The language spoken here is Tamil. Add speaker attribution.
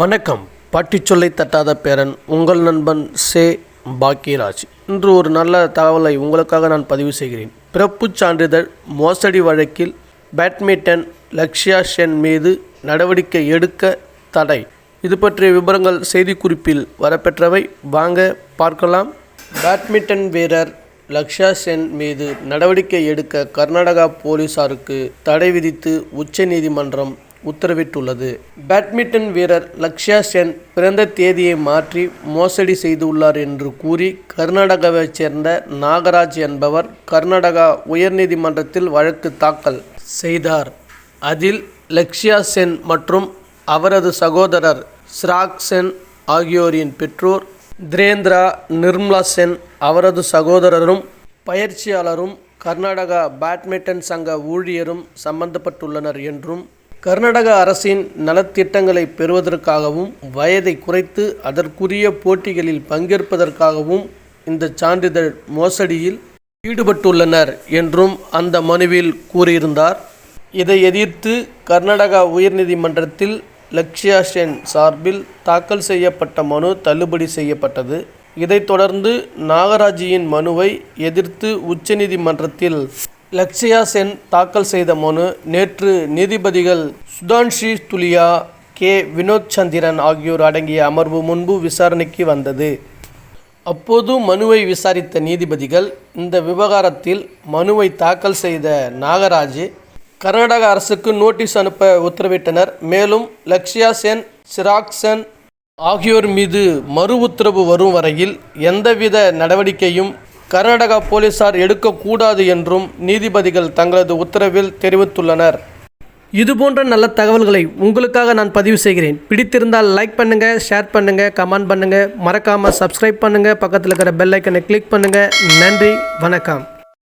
Speaker 1: வணக்கம். பாட்டிச்சொல்லை தட்டாத பேரன் உங்கள் நண்பன் சே. பாக்கியராஜ். இன்று ஒரு நல்ல தகவலை உங்களுக்காக நான் பதிவு செய்கிறேன். பிறப்புச் சான்றிதழ் மோசடி வழக்கில் பேட்மிண்டன் லக்ஷ்யா சென் மீது நடவடிக்கை எடுக்க தடை. இது பற்றிய விவரங்கள் செய்திக்குறிப்பில் வரப்பெற்றவை. வாங்க பார்க்கலாம். பேட்மிண்டன் வீரர் லக்ஷா சென் மீது நடவடிக்கை எடுக்க கர்நாடகா போலீசாருக்கு தடை விதித்து உச்சநீதிமன்றம் உத்தரவிட்டுள்ளது. பேட்மிண்டன் வீரர் லக்ஷ்யா சென் பிறந்த தேதியை மாற்றி மோசடி செய்துள்ளார் என்று கூறி கர்நாடகாவைச் சேர்ந்த நாகராஜ் என்பவர் கர்நாடகா உயர்நீதிமன்றத்தில் வழக்கு தாக்கல் செய்தார். அதில் லக்ஷ்யா சென் மற்றும் அவரது சகோதரர் ஸ்ராக் சென் ஆகியோரின் பெற்றோர் திரேந்திரா நிர்மலா சென் அவரது சகோதரரும் பயிற்சியாளரும் கர்நாடகா பேட்மிண்டன் சங்க ஊழியரும் சம்பந்தப்பட்டுள்ளனர் என்றும் கர்நாடக அரசின் நலத்திட்டங்களை பெறுவதற்காகவும் வயதை குறைத்து அதற்குரிய போட்டிகளில் பங்கேற்பதற்காகவும் இந்த சான்றிதழ் மோசடியில் ஈடுபட்டுள்ளனர் என்றும் அந்த மனுவில் கூறியிருந்தார். இதை எதிர்த்து கர்நாடகா உயர்நீதிமன்றத்தில் லக்ஷ்யா சென் சார்பில் தாக்கல் செய்யப்பட்ட மனு தள்ளுபடி செய்யப்பட்டது. இதைத் தொடர்ந்து நாகராஜியின் மனுவை எதிர்த்து உச்சநீதிமன்றத்தில் லக்ஷ்யா சென் தாக்கல் செய்த மனு நேற்று நீதிபதிகள் சுதான்ஷி துலியா கே. வினோத் சந்திரன் ஆகியோர் அடங்கிய அமர்வு முன்பு விசாரணைக்கு வந்தது. அப்போது மனுவை விசாரித்த நீதிபதிகள் இந்த விவகாரத்தில் மனுவை தாக்கல் செய்த நாகராஜ் கர்நாடக அரசுக்கு நோட்டீஸ் அனுப்ப உத்தரவிட்டனர். மேலும் லக்ஷயா சென் சிராக் சென் ஆகியோர் மீது மறு உத்தரவு வரும் வரையில் எந்தவித நடவடிக்கையும் கர்நாடகா போலீசார் எடுக்கக்கூடாது என்றும் நீதிபதிகள் தங்களது உத்தரவில் தெரிவித்துள்ளனர். இதுபோன்ற நல்ல தகவல்களை உங்களுக்காக நான் பதிவு செய்கிறேன். பிடித்திருந்தால் லைக் பண்ணுங்கள் ஷேர் பண்ணுங்கள் கமெண்ட் பண்ணுங்கள் மறக்காமல் சப்ஸ்கிரைப் பண்ணுங்கள் பக்கத்தில் இருக்கிற பெல் ஐக்கனை கிளிக் பண்ணுங்கள் நன்றி வணக்கம்.